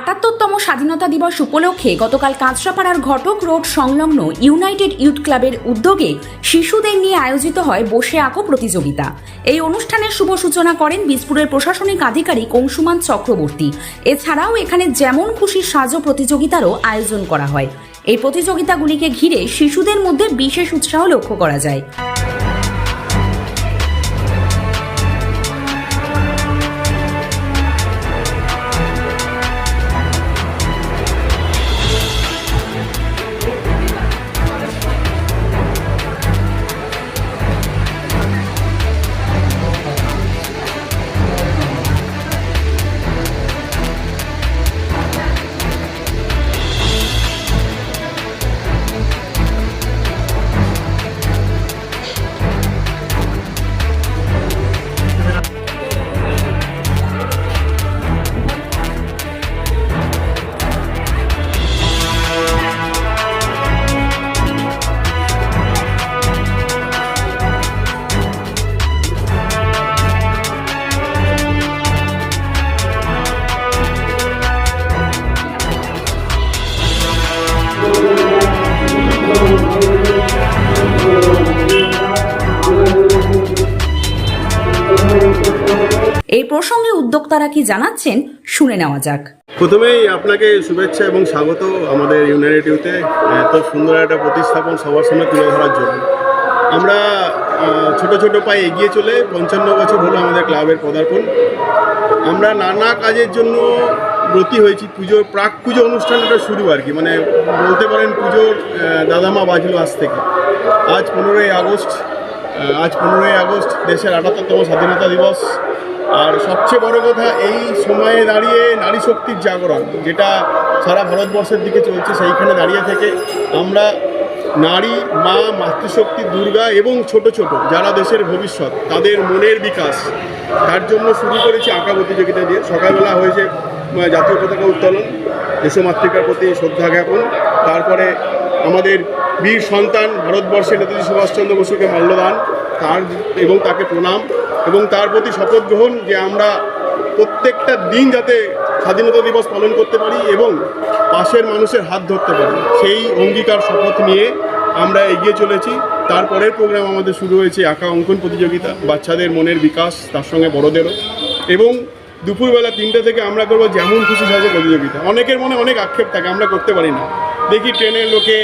আটাত্তরতম স্বাধীনতা দিবস উপলক্ষে গতকাল কাঁচরাপাড়ার ঘটক রোড সংলগ্ন ইউনাইটেড ইউথ ক্লাবের উদ্যোগে শিশুদের নিয়ে আয়োজিত হয় বসে আঁকো প্রতিযোগিতা। এই অনুষ্ঠানের শুভ সূচনা করেন বীজপুরের প্রশাসনিক আধিকারিক অংশুমান চক্রবর্তী। এছাড়াও এখানে যেমন খুশি সাজো প্রতিযোগিতারও আয়োজন করা হয়। এই প্রতিযোগিতাগুলিকে ঘিরে শিশুদের মধ্যে বিশেষ উৎসাহ লক্ষ্য করা যায়। এই প্রসঙ্গে উদ্যোক্তারা কি জানাচ্ছেন, শুনে নেওয়া যাক। প্রথমেই আপনাকে শুভেচ্ছা এবং স্বাগত আমাদের ইউনাইটেড ইউতে এত সুন্দর একটা প্রতিস্থাপন সবার সামনে তুলে ধরার জন্য। আমরা ছোট ছোট পায়ে এগিয়ে চলে পঞ্চান্ন বছর হলো আমাদের ক্লাবের পদার্পণ। আমরা নানা কাজের জন্য ব্রতী হয়েছি। পুজোর প্রাক পুজো অনুষ্ঠানটা শুরু আর কি। মানে বলতে পারেন পুজোর দাদামা বাজলো আজ থেকে। আজ পনেরোই আগস্ট আজ পনেরোই আগস্ট দেশের আটাত্তরতম স্বাধীনতা দিবস। আর সবচেয়ে বড় কথা, এই সময়ে দাঁড়িয়ে নারী শক্তির জাগরণ, যেটা সারা ভারতবর্ষের দিকে চলছে, সেইখানে দাঁড়িয়ে থেকে আমরা নারী, মা, মাতৃশক্তি, দুর্গা এবং ছোট ছোট, যারা দেশের ভবিষ্যৎ, তাদের মনের বিকাশ, তার জন্য শুরু করেছি আঁকা প্রতিযোগিতা দিয়ে। সকালবেলা হয়েছে জাতীয় পতাকা উত্তোলন দেশমাতৃকার প্রতি শ্রদ্ধা জ্ঞাপন, তারপরে আমাদের বীর সন্তান ভারতবর্ষের নেতাজি সুভাষচন্দ্র বসুকে মাল্যদান তার এবং তাকে প্রণাম এবং তার প্রতি শপথ গ্রহণ যে আমরা প্রত্যেকটা দিন যাতে স্বাধীনতা দিবস পালন করতে পারি এবং পাশের মানুষের হাত ধরতে পারি, সেই অঙ্গীকার শপথ নিয়ে আমরা এগিয়ে চলেছি। তারপরের প্রোগ্রাম আমাদের শুরু হয়েছে আঁকা অঙ্কন প্রতিযোগিতা, বাচ্চাদের মনের বিকাশ, তার সঙ্গে বড়দেরও। এবং দুপুরবেলা তিনটে থেকে আমরা করব যেমন খুশি সাজে প্রতিযোগিতা। অনেকের মনে অনেক আক্ষেপ থাকে, আমরা করতে পারি না। দেখি ট্রেনের লোকে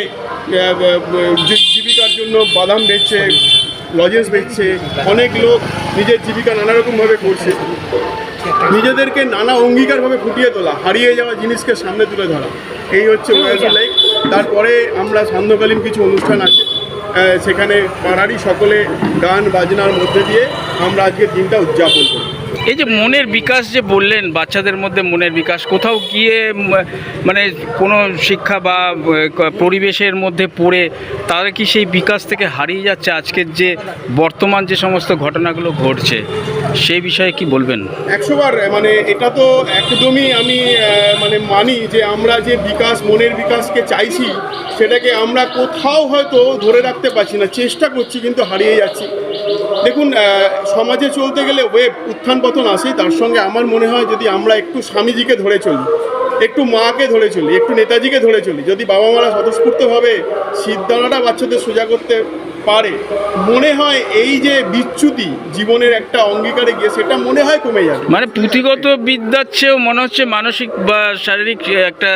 জীবিকার জন্য বাদাম বেচছে লজেন্স বেচছে অনেক লোক নিজের জীবিকা নানারকমভাবে করছে। নিজেদেরকে নানা অঙ্গীকারভাবে ফুটিয়ে তোলা হারিয়ে যাওয়া জিনিসকে সামনে তুলে ধরা। এই হচ্ছে ওয়েলস লাইফ তারপরে আমরা সান্ধ্যকালীন কিছু অনুষ্ঠান আছে। সেখানে পাড়ারই সকলে গান বাজনার মধ্যে দিয়ে আমরা আজকের দিনটা উদযাপন করি এই যে মনের বিকাশ যে বললেন, বাচ্চাদের মধ্যে মনের বিকাশ, কোথাও গিয়ে মানে কোনো শিক্ষা বা পরিবেশের মধ্যে পড়ে, তারা কি সেই বিকাশ থেকে হারিয়ে যাচ্ছে? আজকের যে বর্তমান যে সমস্ত ঘটনাগুলো ঘটছে সেই বিষয়ে কি বলবেন? একশোবার মানে এটা তো একদমই আমি মানে মানি যে আমরা যে বিকাশ, মনের বিকাশকে চাইছি, সেটাকে আমরা কোথাও হয়তো ধরে রাখতে পারছি না। চেষ্টা করছি, কিন্তু হারিয়ে যাচ্ছি। দেখুন সমাজে চলতে গেলে ওয়েব উত্থান পতন আসে তার সঙ্গে আমার মনে হয় যদি আমরা একটু স্বামীজিকে ধরে চলি একটু মাকে ধরে চলি একটু নেতাজিকে ধরে চলি। যদি বাবা মারা স্বতঃস্ফূর্তভাবে সিদ্ধানাটা বাচ্চাদের সোজা করতে পারে মনে হয় এই যে বিচ্যুতি জীবনের একটা অঙ্গীকারে গিয়ে সেটা মনে হয় কমে যাবে। মানে পুঁথিগত বিদ্যার চেয়েও মনে হচ্ছে মানসিক বা শারীরিক একটা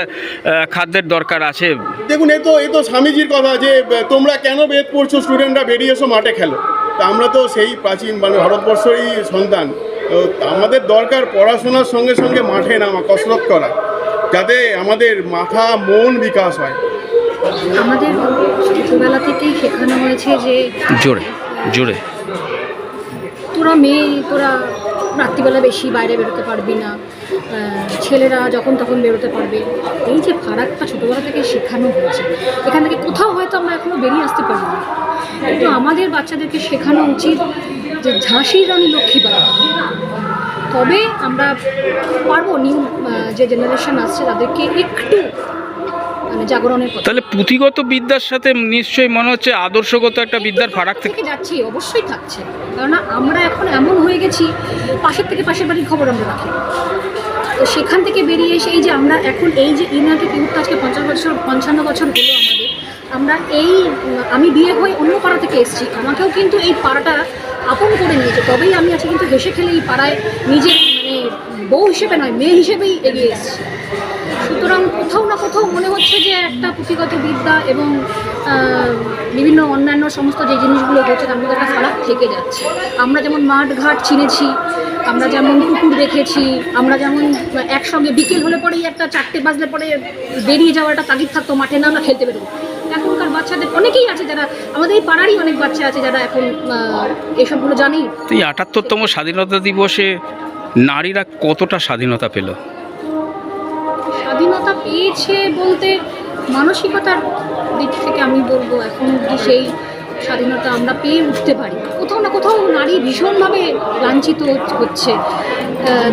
খাদ্যের দরকার আছে। দেখুন এ তো এ তো স্বামীজির কথা যে তোমরা কেন বেদ পড়ছো? স্টুডেন্টরা বেরিয়ে এসো মাঠে খেলো। তা আমরা তো সেই প্রাচীন মানে ভারতবর্ষেরই সন্তান। তো আমাদের দরকার পড়াশোনার সঙ্গে সঙ্গে মাঠে নামা কসরত করা। যাতে আমাদের মাথা মন বিকাশ হয়। আমাদের ছোটোবেলা থেকেই শেখানো হয়েছে যে জোরে জোরে। তোরা মেয়ে তোরা রাত্রিবেলা বেশি বাইরে বেরোতে পারবি না। ছেলেরা যখন তখন বেরোতে পারবে। এই যে ফারাকটা ছোটোবেলা থেকে শেখানো হয়েছে। এখান থেকে কোথাও হয়তো আমরা এখনও বেরিয়ে আসতে পারি না। কিন্তু আমাদের বাচ্চাদেরকে শেখানো উচিত যে ঝাঁসির রানী লক্ষ্মীবাই তবে আমরা পারব নিউ যে জেনারেশন আসছে তাদেরকে একটু মানে জাগরণের কথা তাহলে পুঁথিগত বিদ্যার সাথে নিশ্চয়ই মনে হচ্ছে আদর্শগত একটা বিদ্যার ফারাক থেকে থেকে যাচ্ছি অবশ্যই থাকছে। কারণ আমরা এখন এমন হয়ে গেছি পাশের থেকে পাশের বাড়ির খবর আমরা রাখি। তো সেখান থেকে বেরিয়ে এসে এই যে আমরা এখন এই যে ইউনাইটেড ইউথ আজকে পঞ্চাশ বছর পঞ্চান্ন বছর হলো আমাদের। আমরা এই আমি বিয়ে হয়ে অন্য পাড়া থেকে এসেছি। আমাকেও কিন্তু এই পাড়াটা আপন করে নিয়েছে। তবেই আমি আজকে কিন্তু হেসে খেলে এই পাড়ায় নিজের মানে বউ হিসেবে নয়, মেয়ে হিসেবেই এগিয়ে এসেছি। সুতরাং কোথাও না কোথাও মনে হচ্ছে যে একটা পুঁথিগত বিদ্যা এবং বিভিন্ন অন্যান্য সমস্ত যে জিনিসগুলো হচ্ছে তার মধ্যে একটা ফারাক থেকে যাচ্ছে। আমরা যেমন মাঠ ঘাট চিনেছি, আমরা যেমন পুকুর দেখেছি, আমরা যেমন একসঙ্গে বিকেল হলে পরেই একটা চারটে বাজলে পরে বেরিয়ে যাওয়ার একটা তাগিদ থাকতো, মাঠে না আমরা খেলতে বেরোবো। এখনকার বাচ্চাদের অনেকেই আছে যারা আমাদের এই পাড়ারই অনেক বাচ্চা আছে যারা এখন এসবগুলো জানেই। তো এই আটাত্তরতম স্বাধীনতা দিবসে নারীরা কতটা স্বাধীনতা পেল? স্বাধীনতা পেয়েছে বলতে মানসিকতার দিক থেকে আমি বলব এখন অবধি সেই স্বাধীনতা আমরা পেয়ে উঠতে পারি। কোথাও না কোথাও নারী ভীষণভাবে লাঞ্ছিত হচ্ছে।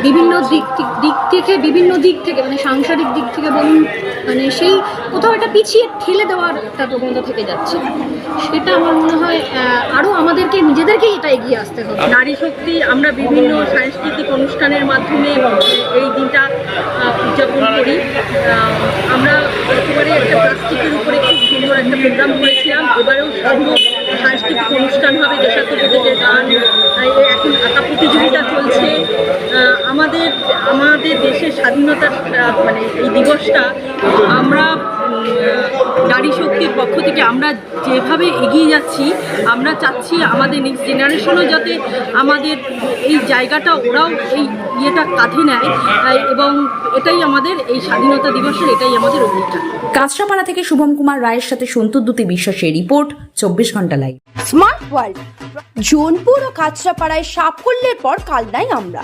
বিভিন্ন দিক দিক- থেকে, বিভিন্ন দিক থেকে মানে সাংসারিক দিক থেকে বলুন মানে সেই কোথাও একটা পিছিয়ে ঠেলে দেওয়ার একটা প্রবণতা থেকে যাচ্ছে। সেটা আমার মনে হয় আরও আমাদেরকে, নিজেদেরকেই এটা এগিয়ে আসতে হবে। নারী শক্তি, আমরা বিভিন্ন সাংস্কৃতিক অনুষ্ঠানের মাধ্যমে এই দিনটা উদযাপন করি। আমরা একেবারে একটা প্লাস্টিকের উপরে খুব সুন্দর একটা প্রোগ্রাম করেছিলাম। এবারেও সাংস্কৃতিক অনুষ্ঠান হবে দেশাত্মবোধকের গান এখন আঁকা প্রতিযোগিতা চলছে। আমাদের আমাদের দেশের স্বাধীনতার মানে এই দিবসটা আমরা নারী শক্তির পক্ষ থেকে আমরা যেভাবে এগিয়ে যাচ্ছি আমরা চাচ্ছি আমাদের নেক্সট জেনারেশনও যাতে আমাদের এই জায়গাটা ওরাও এই ইয়েটা কাঁধে নেয় এবং এটাই আমাদের এই স্বাধীনতা দিবসের এটাই আমাদের অঙ্গীকার কাঁচরাপাড়া থেকে শুভম কুমার রায়ের সাথে সন্তুদ্যুতি বিশ্বাসের রিপোর্ট চব্বিশ ঘণ্টা লাইভ স্মার্ট ওয়ার্ল্ড জোনপুর ও কাঁচরাপাড়ায় সাফল্যের পর কাল নাই আমরা।